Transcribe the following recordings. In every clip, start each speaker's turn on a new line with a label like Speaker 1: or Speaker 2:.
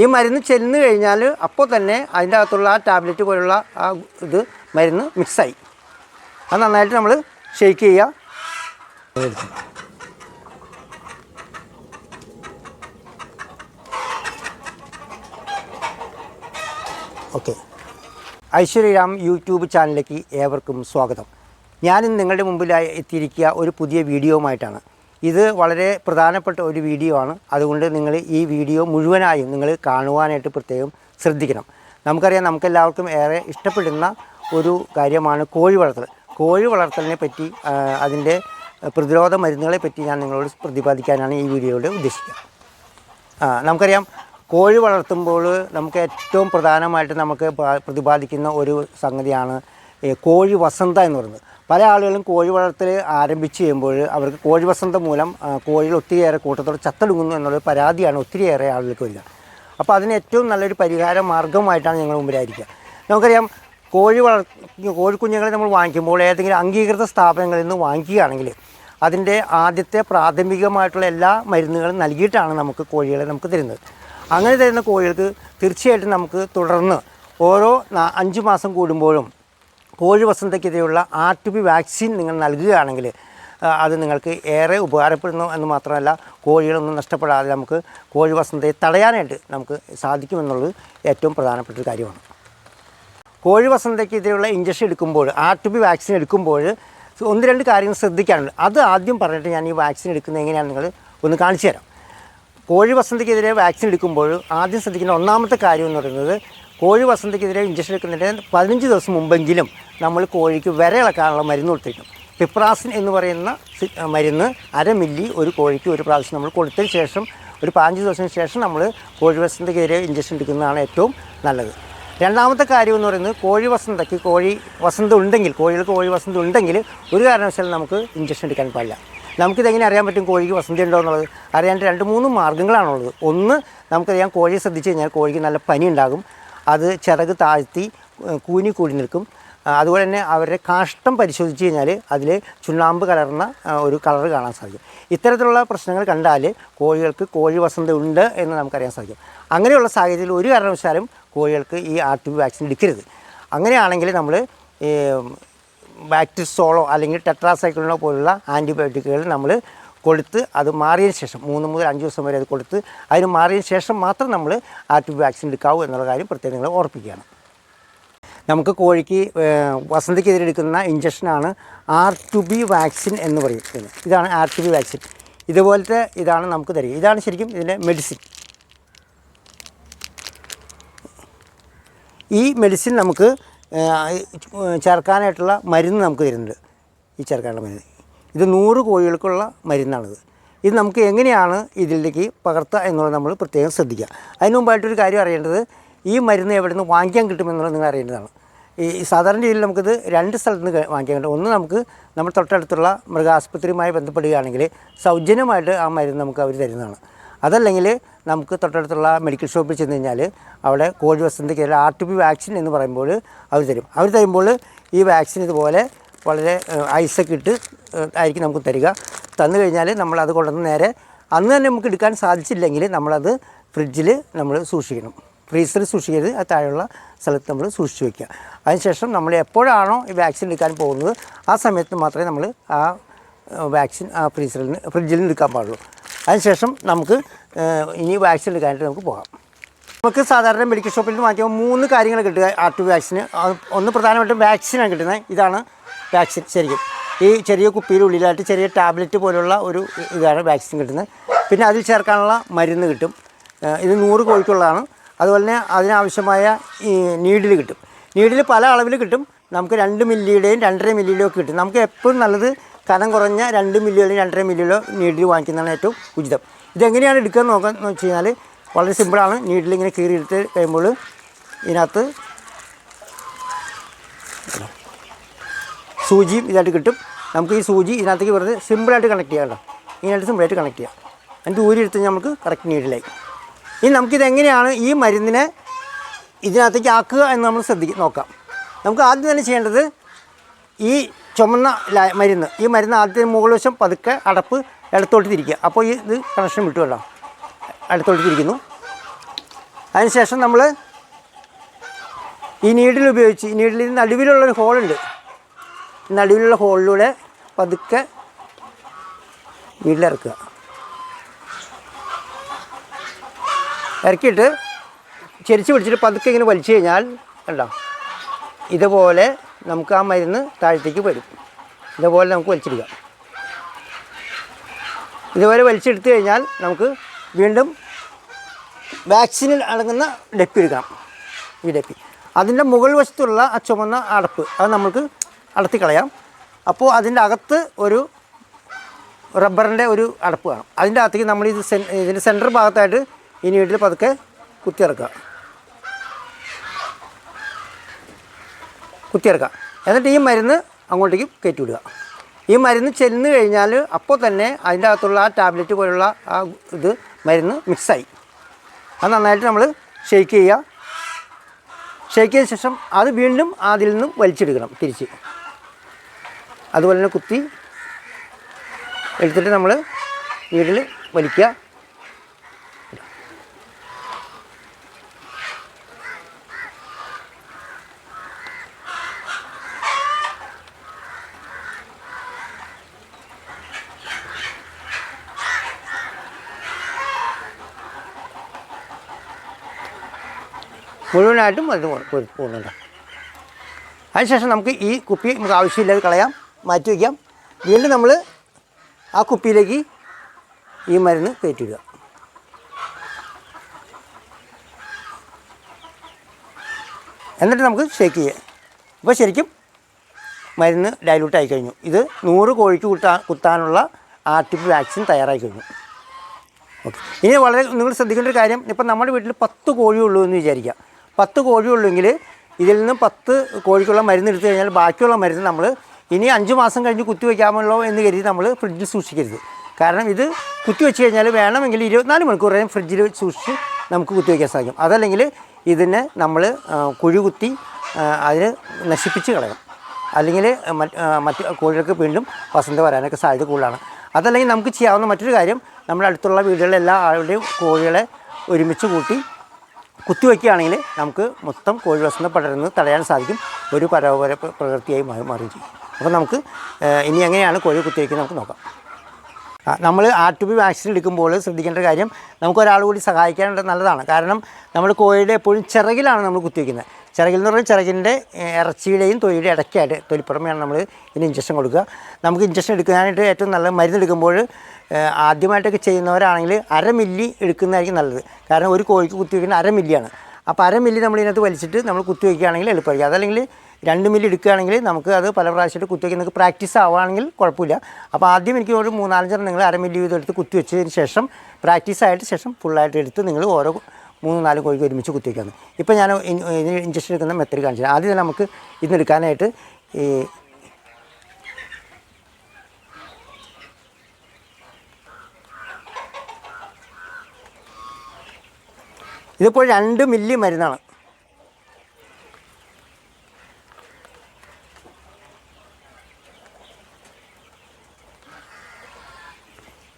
Speaker 1: ഈ മരുന്ന് ചെന്ന് കഴിഞ്ഞാൽ അപ്പോൾ തന്നെ അതിന്റെ അകത്തുള്ള ആ ടാബ്ലറ്റ് പോലുള്ള ആ ഇത് മരുന്ന് മിക്സായി അത് നന്നായിട്ട് നമ്മൾ ഷെയ്ക്ക് ചെയ്യുക ഓക്കെ. ഐശ്വര്യരാം യൂട്യൂബ് ചാനലിലേക്ക് ഏവർക്കും സ്വാഗതം. ഞാനിന്ന് നിങ്ങളുടെ മുമ്പിലായി എത്തിയിരിക്കുക ഒരു പുതിയ വീഡിയോവുമായിട്ടാണ് ഇത് വളരെ പ്രധാനപ്പെട്ട ഒരു വീഡിയോ ആണ്. അതുകൊണ്ട് നിങ്ങൾ ഈ വീഡിയോ മുഴുവനായും നിങ്ങൾ കാണുവാനായിട്ട് പ്രത്യേകം ശ്രദ്ധിക്കണം. നമുക്കറിയാം നമുക്കെല്ലാവർക്കും ഏറെ ഇഷ്ടപ്പെടുന്ന ഒരു കാര്യമാണ് കോഴി വളർത്തൽ. കോഴി വളർത്തലിനെ പറ്റി അതിന്റെ പ്രതിരോധ മരുന്നുകളെ പറ്റി ഞാൻ നിങ്ങളോട് പ്രതിപാദിക്കാനാണ് ഈ വീഡിയോയുടെ ഉദ്ദേശിക്കുക. നമുക്കറിയാം കോഴി വളർത്തുമ്പോൾ നമുക്ക് ഏറ്റവും പ്രധാനമായിട്ട് നമുക്ക് പ്രതിപാദിക്കുന്ന ഒരു സംഗതിയാണ് കോഴി വസന്ത എന്ന് പറയുന്നത്. പല ആളുകളും കോഴി വളർത്തൽ ആരംഭിച്ച് കഴിയുമ്പോൾ അവർക്ക് കോഴി വസന്ത മൂലം കോഴികൾ ഒത്തിരിയേറെ കൂട്ടത്തോടെ ചത്തെടുക്കുന്നു എന്നുള്ള പരാതിയാണ് ഒത്തിരിയേറെ ആളുകൾക്ക് വരിക. അപ്പോൾ അതിന് ഏറ്റവും നല്ലൊരു പരിഹാര മാർഗമായിട്ടാണ് ഞങ്ങൾ മുമ്പിലായിരിക്കുക. നമുക്കറിയാം കോഴി വളർ കോഴിക്കുഞ്ഞുങ്ങളെ നമ്മൾ വാങ്ങിക്കുമ്പോൾ ഏതെങ്കിലും അംഗീകൃത സ്ഥാപനങ്ങളിൽ നിന്ന് വാങ്ങിക്കുകയാണെങ്കിൽ അതിന്റെ ആദ്യത്തെ പ്രാഥമികമായിട്ടുള്ള എല്ലാ മരുന്നുകളും നൽകിയിട്ടാണ് നമുക്ക് കോഴികളെ നമുക്ക് തരുന്നത്. അങ്ങനെ തരുന്ന കോഴികൾക്ക് തീർച്ചയായിട്ടും നമുക്ക് തുടർന്ന് ഓരോ അഞ്ച് മാസം കൂടുമ്പോഴും കോഴി വസന്തയ്ക്കെതിരെയുള്ള ആർ ടു ബി വാക്സിൻ നിങ്ങൾ നൽകുകയാണെങ്കിൽ അത് നിങ്ങൾക്ക് ഏറെ ഉപകാരപ്പെടുന്നു എന്ന് മാത്രമല്ല കോഴികളൊന്നും നഷ്ടപ്പെടാതെ നമുക്ക് കോഴി വസന്തയെ തടയാനായിട്ട് നമുക്ക് സാധിക്കുമെന്നുള്ളത് ഏറ്റവും പ്രധാനപ്പെട്ട ഒരു കാര്യമാണ്. കോഴി വസന്തയ്ക്കെതിരെയുള്ള ഇഞ്ചക്ഷൻ എടുക്കുമ്പോൾ ആർ ടു ബി വാക്സിൻ എടുക്കുമ്പോൾ ഒന്ന് രണ്ട് കാര്യങ്ങൾ ശ്രദ്ധിക്കാനുണ്ട്. അത് ആദ്യം പറഞ്ഞിട്ട് ഞാൻ ഈ വാക്സിൻ എടുക്കുന്നത് എങ്ങനെയാണെന്ന് നിങ്ങൾ ഒന്ന് കാണിച്ചു തരാം. കോഴി വസന്തയ്ക്കെതിരെ വാക്സിൻ എടുക്കുമ്പോൾ ആദ്യം ശ്രദ്ധിക്കുന്ന ഒന്നാമത്തെ കാര്യം എന്ന് പറയുന്നത് കോഴി വസന്തക്കെതിരെ ഇഞ്ചക്ഷൻ എടുക്കുന്നതിന് പതിനഞ്ച് ദിവസം മുമ്പെങ്കിലും നമ്മൾ കോഴിക്ക് വിരയിളക്കാനുള്ള മരുന്ന് കൊടുത്തിരിക്കും പിപ്രാസിൻ എന്ന് പറയുന്ന മരുന്ന് അര മില്ലി ഒരു കോഴിക്ക് ഒരു പ്രാവശ്യം നമ്മൾ കൊടുത്തതിന് ശേഷം ഒരു പതിനഞ്ച് ദിവസത്തിന് ശേഷം നമ്മൾ കോഴി വസന്തക്കെതിരെ ഇഞ്ചക്ഷൻ എടുക്കുന്നതാണ് ഏറ്റവും നല്ലത്. രണ്ടാമത്തെ കാര്യം എന്ന് പറയുന്നത് കോഴി വസന്തയ്ക്ക് കോഴി വസന്ത ഉണ്ടെങ്കിൽ കോഴികൾക്ക് കോഴി വസന്ത ഉണ്ടെങ്കിൽ ഒരു കാരണവശാലും നമുക്ക് ഇഞ്ചക്ഷൻ എടുക്കാൻ പാടില്ല. നമുക്കിതെങ്ങനെ അറിയാൻ പറ്റും കോഴിക്ക് വസന്ത ഉണ്ടോ എന്നുള്ളത്? അറിയാൻ രണ്ട് മൂന്ന് മാർഗങ്ങളാണുള്ളത് ഒന്ന് നമുക്കറിയാം കോഴിയെ ശ്രദ്ധിച്ച് കഴിഞ്ഞാൽ കോഴിക്ക് നല്ല പനി ഉണ്ടാകും. അത് ചിറക് താഴ്ത്തി കൂനി കൂടി നിൽക്കും. അതുപോലെ തന്നെ അവരുടെ കാഷ്ടം പരിശോധിച്ച് കഴിഞ്ഞാൽ അതിൽ ചുണ്ണാമ്പ് കലർന്ന ഒരു കളർ കാണാൻ സാധിക്കും. ഇത്തരത്തിലുള്ള പ്രശ്നങ്ങൾ കണ്ടാൽ കോഴികൾക്ക് കോഴി വസന്ത ഉണ്ട് എന്ന് നമുക്കറിയാൻ സാധിക്കും. അങ്ങനെയുള്ള സാഹചര്യത്തിൽ ഒരു കാരണവശാലും കോഴികൾക്ക് ഈ ആർ ടി ബി വാക്സിൻ എടുക്കരുത്. അങ്ങനെയാണെങ്കിൽ നമ്മൾ ബാക്ടിസോളോ അല്ലെങ്കിൽ ടെട്രാസൈക്ലിനോ പോലുള്ള ആന്റിബയോട്ടിക്കുകൾ നമ്മൾ കൊടുത്ത് അത് മാറിയതിന് ശേഷം മൂന്ന് മുതൽ അഞ്ച് ദിവസം വരെ അത് കൊടുത്ത് അതിന് മാറിയതിന് ശേഷം മാത്രം നമ്മൾ ആ ട്യൂബ് വാക്സിൻ എടുക്കാവൂ എന്നുള്ള കാര്യം പ്രത്യേകം നിങ്ങൾ ഓർപ്പിക്കുകയാണ്. നമുക്ക് കോഴിക്ക് വസന്തക്കെതിരെ എടുക്കുന്ന ഇഞ്ചക്ഷനാണ് ആർ ടു ബി വാക്സിൻ എന്ന് പറയുന്നത്. ഇതാണ് ആർ ടു ബി വാക്സിൻ. ഇതുപോലത്തെ ഇതാണ് നമുക്ക് തരിക. ഇതാണ് ശരിക്കും ഇതിന്റെ മെഡിസിൻ. ഈ മെഡിസിൻ നമുക്ക് ചേർക്കാനായിട്ടുള്ള മരുന്ന് നമുക്ക് തരുന്നുണ്ട്. ഈ ചേർക്കാനുള്ള മരുന്ന്. ഇത് നൂറ് കോഴികൾക്കുള്ള മരുന്നാണിത്. ഇത് നമുക്ക് എങ്ങനെയാണ് ഇതിലേക്ക് പകർത്തുക എന്നുള്ളത് നമ്മൾ പ്രത്യേകം ശ്രദ്ധിക്കുക. അതിന് മുമ്പായിട്ടൊരു കാര്യം അറിയേണ്ടത് ഈ മരുന്ന് എവിടെ നിന്ന് വാങ്ങിക്കാൻ കിട്ടുമെന്നുള്ളത് നിങ്ങൾ അറിയേണ്ടതാണ്. ഈ സാധാരണ രീതിയിൽ നമുക്കിത് രണ്ട് സ്ഥലത്ത് നിന്ന് വാങ്ങിക്കാൻ കിട്ടും. ഒന്ന് നമുക്ക് നമ്മൾ തൊട്ടടുത്തുള്ള മൃഗാസ്പത്രിയുമായി ബന്ധപ്പെടുകയാണെങ്കിൽ സൗജന്യമായിട്ട് ആ മരുന്ന് നമുക്ക് അവർ തരുന്നതാണ്. അതല്ലെങ്കിൽ നമുക്ക് തൊട്ടടുത്തുള്ള മെഡിക്കൽ ഷോപ്പിൽ ചെന്ന് കഴിഞ്ഞാൽ അവിടെ കോഴി വസന്തയ്ക്ക് ആർ ടി പി വാക്സിൻ എന്ന് പറയുമ്പോൾ അവർ തരും. അവർ തരുമ്പോൾ ഈ വാക്സിൻ ഇതുപോലെ വളരെ ഐസൊക്കെ ഇട്ട് ആയിരിക്കും നമുക്ക് തരിക. തന്നു കഴിഞ്ഞാൽ നമ്മൾ അത് കൊണ്ടുവന്ന് നേരെ അന്ന് തന്നെ നമുക്ക് എടുക്കാൻ സാധിച്ചില്ലെങ്കിൽ നമ്മളത് ഫ്രിഡ്ജിൽ നമ്മൾ സൂക്ഷിക്കണം. ഫ്രീസറിൽ സൂക്ഷിക്കരുത് ആ താഴെയുള്ള സ്ഥലത്ത് നമ്മൾ സൂക്ഷിച്ച് വയ്ക്കുക അതിനുശേഷം നമ്മൾ എപ്പോഴാണോ ഈ വാക്സിൻ എടുക്കാൻ പോകുന്നത് ആ സമയത്ത് മാത്രമേ നമ്മൾ ആ വാക്സിൻ ആ ഫ്രീസറിൽ നിന്ന് ഫ്രിഡ്ജിൽ നിന്ന് എടുക്കാൻ പാടുള്ളൂ. അതിനുശേഷം നമുക്ക് ഇനി വാക്സിൻ എടുക്കാനായിട്ട് നമുക്ക് പോകാം. നമുക്ക് സാധാരണ മെഡിക്കൽ ഷോപ്പിൽ നിന്ന് വാങ്ങിക്കുമ്പോൾ മൂന്ന് കാര്യങ്ങൾ കിട്ടുക. ആർ ടു വാക്സിന് ഒന്ന് പ്രധാനമായിട്ടും വാക്സിനാണ് കിട്ടുന്നത്. ഇതാണ് വാക്സിൻ ശരിക്കും. ഈ ചെറിയ കുപ്പിയിൽ ഉള്ളിലായിട്ട് ചെറിയ ടാബ്ലറ്റ് പോലുള്ള ഒരു ഇതാണ് വാക്സിൻ കിട്ടുന്നത്. പിന്നെ അതിൽ ചേർക്കാനുള്ള മരുന്ന് കിട്ടും. ഇത് നൂറ് കോഴിക്കുള്ളതാണ്. അതുപോലെ തന്നെ അതിനാവശ്യമായ ഈ നീഡിൽ കിട്ടും. നീഡിൽ പല അളവിൽ കിട്ടും. നമുക്ക് രണ്ട് മില്ലിയുടെയും രണ്ടര മില്ലിയുടെയും ഒക്കെ കിട്ടും. നമുക്ക് എപ്പോഴും നല്ലത് കനം കുറഞ്ഞ രണ്ട് മില്ലിയോ രണ്ടര മില്ലിയിലോ നീഡിൽ വാങ്ങിക്കുന്നതാണ് ഏറ്റവും ഉചിതം. ഇതെങ്ങനെയാണ് എടുക്കുക നോക്കാൻ എന്ന് വെച്ച് കഴിഞ്ഞാൽ വളരെ സിമ്പിളാണ്. നീഡിൽ ഇങ്ങനെ കീറിയെടുത്ത് കഴിയുമ്പോൾ ഇതിനകത്ത് സൂചിയും ഇതായിട്ട് കിട്ടും. നമുക്ക് ഈ സൂചി ഇതിനകത്തേക്ക് വെറുതെ സിമ്പിളായിട്ട് കണക്ട് ചെയ്യാം കേട്ടോ. ഇതിനായിട്ട് സിമ്പിളായിട്ട് കണക്ട് ചെയ്യാം. എന്നിട്ട് ഊരി എടുത്ത് നമുക്ക് കറക്റ്റ് നീഡിലായി ഇനി നമുക്കിത് എങ്ങനെയാണ് ഈ മരുന്നിനെ ഇതിനകത്തേക്ക് ആക്കുക എന്ന് നമ്മൾ ശ്രദ്ധിക്കുക നോക്കാം. നമുക്ക് ആദ്യം തന്നെ ചെയ്യേണ്ടത് ഈ ചുമന്ന മരുന്ന് ഈ മരുന്ന് ആദ്യത്തെ മുകൾ വശം പതുക്കെ അടപ്പ് ഇടത്തോട്ട് തിരിക്കുക. അപ്പോൾ ഈ ഇത് കണക്ഷൻ വിട്ടുമല്ലോ അടുത്തോട്ട് തിരിക്കുന്നു. അതിനുശേഷം നമ്മൾ ഈ നീഡിൽ ഉപയോഗിച്ച് ഈ നീഡിൽ നടുവിലുള്ളൊരു ഹോളുണ്ട് നടുവിലുള്ള ഹോളിലൂടെ പതുക്കെ വീട്ടിലിറക്കുക. ഇറക്കിയിട്ട് ചെരിച്ച് പിടിച്ചിട്ട് പതുക്കെ ഇങ്ങനെ വലിച്ചു കഴിഞ്ഞാൽ കണ്ടോ? ഇതുപോലെ നമുക്ക് ആ മരുന്ന് താഴത്തേക്ക് വരും. ഇതുപോലെ നമുക്ക് വലിച്ചെടുക്കാം ഇതുപോലെ വലിച്ചെടുത്ത് കഴിഞ്ഞാൽ നമുക്ക് വീണ്ടും വാക്സിനിൽ അടങ്ങുന്ന ഡെപ്പി എടുക്കാം ഈ ഡെപ്പി. അതിന്റെ മുകൾ വശത്തുള്ള ആ ചുമന്ന അടപ്പ് അത് നമുക്ക് അടത്തി കളയാം അപ്പോൾ അതിന്റെ അകത്ത് ഒരു റബ്ബറിന്റെ ഒരു അടപ്പ് കാണും. അതിന്റെ അകത്തേക്ക് നമ്മൾ ഇത് സെൻ ഇതിന്റെ സെന്റർ ഭാഗത്തായിട്ട് ഇനി വീട്ടിൽ പതുക്കെ കുത്തിയിറക്കുക. കുത്തിയിറക്കുക. എന്നിട്ട് ഈ മരുന്ന് അങ്ങോട്ടേക്ക് കയറ്റി വിടുക ഈ മരുന്ന് ചെന്ന് കഴിഞ്ഞാൽ അപ്പോൾ തന്നെ അതിന്റെ അകത്തുള്ള ആ ടാബ്ലറ്റ് പോലുള്ള ആ ഇത് മരുന്ന് മിക്സായി. അത് നന്നായിട്ട് നമ്മൾ ഷെയ്ക്ക് ചെയ്യുക. ഷെയ്ക്ക് ചെയ്ത ശേഷം അത് വീണ്ടും അതിൽ നിന്നും വലിച്ചെടുക്കണം തിരിച്ച്. അതുപോലെ തന്നെ കുത്തി എടുത്തിട്ട് നമ്മൾ വീട്ടിൽ വലിക്കുക. മുഴുവനായിട്ടും അത് പോകുന്നുണ്ട്. അതിനുശേഷം നമുക്ക് ഈ കുപ്പി നമുക്ക് ആവശ്യമില്ലാതെ കളയാം. മാറ്റി വയ്ക്കാം. വീണ്ടും നമ്മൾ ആ കുപ്പിയിലേക്ക് ഈ മരുന്ന് കയറ്റിയിടുക. എന്നിട്ട് നമുക്ക് ഷേക്ക് ചെയ്യാം. അപ്പോൾ ശരിക്കും മരുന്ന് ഡൈലൂട്ട് ആയി കഴിഞ്ഞു. ഇത് നൂറ് കോഴിക്ക് കുത്താ കുത്താനുള്ള ആർട്ടിഫിഷ്യൽ വാക്സിൻ തയ്യാറായി കഴിഞ്ഞു. ഓക്കെ. ഇനി വളരെ നിങ്ങൾ ശ്രദ്ധിക്കേണ്ട ഒരു കാര്യം ഇപ്പം നമ്മുടെ വീട്ടിൽ പത്ത് കോഴിയുള്ളൂ എന്ന് വിചാരിക്കുക. പത്ത് കോഴിയുള്ളെങ്കിൽ ഇതിൽ നിന്ന് പത്ത് കോഴിക്കുള്ള മരുന്ന് എടുത്തു കഴിഞ്ഞാൽ ബാക്കിയുള്ള മരുന്ന് നമ്മൾ ഇനി അഞ്ച് മാസം കഴിഞ്ഞ് കുത്തിവെക്കാമല്ലോ എന്ന് കരുതി നമ്മൾ ഫ്രിഡ്ജിൽ സൂക്ഷിക്കരുത്. കാരണം ഇത് കുത്തി വെച്ച് കഴിഞ്ഞാൽ വേണമെങ്കിൽ ഇരുപത്തിനാല് മണിക്കൂർ വരെ ഫ്രിഡ്ജിൽ സൂക്ഷിച്ച് നമുക്ക് കുത്തിവെക്കാൻ സാധിക്കും. അതല്ലെങ്കിൽ ഇതിനെ നമ്മൾ കുഴി കുത്തി അതിന് നശിപ്പിച്ച് കളയണം. അല്ലെങ്കിൽ മറ്റ് കോഴികൾക്ക് വീണ്ടും വസന്ത വരാനൊക്കെ സാധ്യത കൂടുതലാണ്. അതല്ലെങ്കിൽ നമുക്ക് ചെയ്യാവുന്ന മറ്റൊരു കാര്യം നമ്മുടെ അടുത്തുള്ള വീടുകളിലെല്ലാ ആളുടെയും കോഴികളെ ഒരുമിച്ച് കൂട്ടി കുത്തിവെക്കുകയാണെങ്കിൽ നമുക്ക് മൊത്തം കോഴി വസന്ത പടരുന്നത് തടയാൻ സാധിക്കും. ഒരു പരോപര പ്രകൃതിയായി പ്രവൃത്തിയായി മാറി മാറുകയും ചെയ്യും. അപ്പോൾ നമുക്ക് ഇനി എങ്ങനെയാണ് കോഴി കുത്തിവെക്കുന്നത് നമുക്ക് നോക്കാം. നമ്മൾ ആർ ടു ബി വാക്സിൻ എടുക്കുമ്പോൾ ശ്രദ്ധിക്കേണ്ട കാര്യം നമുക്ക് ഒരാൾ കൂടി സഹായിക്കാനുള്ളത് നല്ലതാണ്. കാരണം നമ്മൾ കോഴിയുടെ എപ്പോഴും ചിറകിലാണ് നമ്മൾ കുത്തിവെക്കുന്നത്. ചിറകിൽ എന്ന് പറഞ്ഞാൽ ചിറകിന്റെ ഇറച്ചിയുടെയും തൊലിയുടെ ഇടയ്ക്കായിട്ട് തൊലിപ്പുറമെയാണ് നമ്മൾ ഇതിന് ഇഞ്ചക്ഷൻ കൊടുക്കുക. നമുക്ക് ഇഞ്ചക്ഷൻ എടുക്കാനായിട്ട് ഏറ്റവും നല്ല മരുന്ന് എടുക്കുമ്പോൾ ആദ്യമായിട്ടൊക്കെ ചെയ്യുന്നവരാണെങ്കിൽ അര മില്ലി എടുക്കുന്നതായിരിക്കും നല്ലത്. കാരണം ഒരു കോഴിക്ക് കുത്തിവെക്കുന്ന അര മില്ലിയാണ്. അപ്പോൾ അര മില്ലി നമ്മൾ ഇതിനകത്ത് വലിച്ചിട്ട് നമ്മൾ കുത്തിവെക്കുകയാണെങ്കിൽ എളുപ്പമായിരിക്കും. അതല്ലെങ്കിൽ രണ്ട് മില്ലി എടുക്കുകയാണെങ്കിൽ നമുക്ക് അത് പല പ്രാവശ്യമായിട്ട് കുത്തിവെക്കുന്നത് പ്രാക്ടീസ് ആവുകയാണെങ്കിൽ കുഴപ്പമില്ല. അപ്പോൾ ആദ്യം എനിക്ക് ഒരു മൂന്നാലഞ്ചെണ്ണം നിങ്ങൾ അര മില്ലി വീതം എടുത്ത് കുത്തിവെച്ചതിന് ശേഷം പ്രാക്ടീസ് ആയിട്ട് ശേഷം ഫുള്ളായിട്ട് എടുത്ത് നിങ്ങൾ ഓരോ മൂന്ന് നാല് കോഴിക്ക് ഒരുമിച്ച് കുത്തിവെക്കാണ് ഇപ്പോൾ ഞാൻ ഇഞ്ചക്ഷൻ എടുക്കുന്ന മെത്തേഡ് കാണിച്ചു ആദ്യം നമുക്ക് ഇന്നെടുക്കാനായിട്ട് ഈ ഇതിപ്പോൾ രണ്ട് മില്ലി മരുന്നാണ്.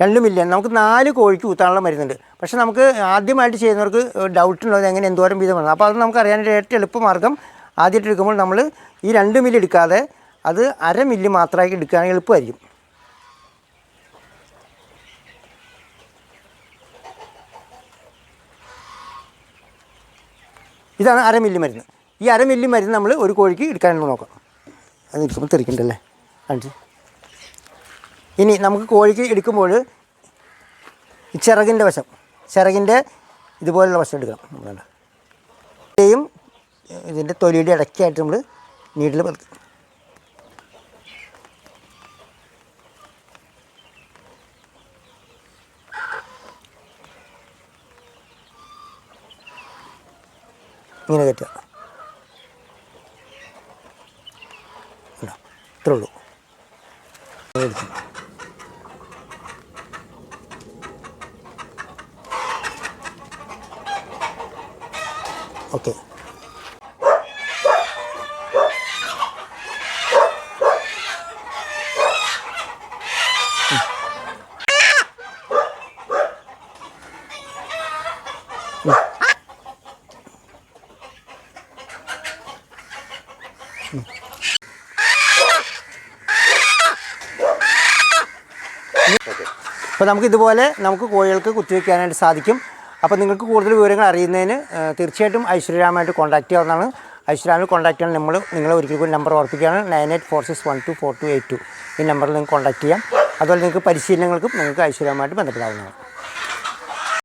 Speaker 1: രണ്ട് മില്യൺ നമുക്ക് നാല് കോഴിക്ക് ഊത്താനുള്ള മരുന്നുണ്ട്. പക്ഷെ നമുക്ക് ആദ്യമായിട്ട് ചെയ്യുന്നവർക്ക് ഡൗട്ട് ഉള്ളത് എങ്ങനെ എന്തോരം വീതം വേണം അപ്പോൾ അത് നമുക്ക് അറിയാനായിട്ട് ഏറ്റവും എളുപ്പമാർഗം ആദ്യമായിട്ട് എടുക്കുമ്പോൾ നമ്മൾ ഈ രണ്ട് മില്ലി എടുക്കാതെ അത് അര മില്ലി മാത്രമായി എടുക്കുകയാണെങ്കിൽ എളുപ്പമായിരിക്കും. ഇതാണ് അര മില്ലി മരുന്ന്. ഈ അര മില്ലി മരുന്ന് നമ്മൾ ഒരു കോഴിക്ക് എടുക്കാനുള്ള നോക്കാം. അത് നിൽക്കുമ്പോൾ തെറിക്കണ്ടല്ലേ? കാണിച്ച് ഇനി നമുക്ക് കോഴിക്ക് എടുക്കുമ്പോൾ ചിറകിന്റെ വശം ചിറകിന്റെ ഇതുപോലുള്ള വശം എടുക്കണം നമ്മളുണ്ട് ഇതേയും ഇതിന്റെ തൊലിയുടെ ഇടയ്ക്കായിട്ട് നമ്മൾ നീട്ടിൽ നീഡിൽ ഇങ്ങനെ കയറ്റുക. ഇതാ, ഇത്രേ ഉള്ളൂ എടുത്തു ഓക്കെ അപ്പോൾ നമുക്ക് ഇതുപോലെ നമുക്ക് കോഴികൾക്ക് കുത്തിവെക്കാനായിട്ട് സാധിക്കും. അപ്പോൾ നിങ്ങൾക്ക് കൂടുതൽ വിവരങ്ങൾ അറിയുന്നതിന് തീർച്ചയായിട്ടും ഐശ്വര്യരാമായിട്ട് കോൺടാക്ട് ചെയ്യാവുന്നതാണ്. ഐശ്വര്യരാമിൽ കോൺടാക്ട് ചെയ്യാൻ നമ്മൾ നിങ്ങൾ ഒരിക്കൽ കൂടി number ഓർപ്പിക്കുകയാണ്. Nine eight four six one two four two eight two ഈ നമ്പറിൽ നിങ്ങൾക്ക് കോൺടാക്ട് ചെയ്യാം. അതുപോലെ നിങ്ങൾക്ക് പരിശീലനങ്ങൾക്കും നിങ്ങൾക്ക് ഐശ്വര്യമായിട്ട് ബന്ധപ്പെടാവുന്നതാണ്.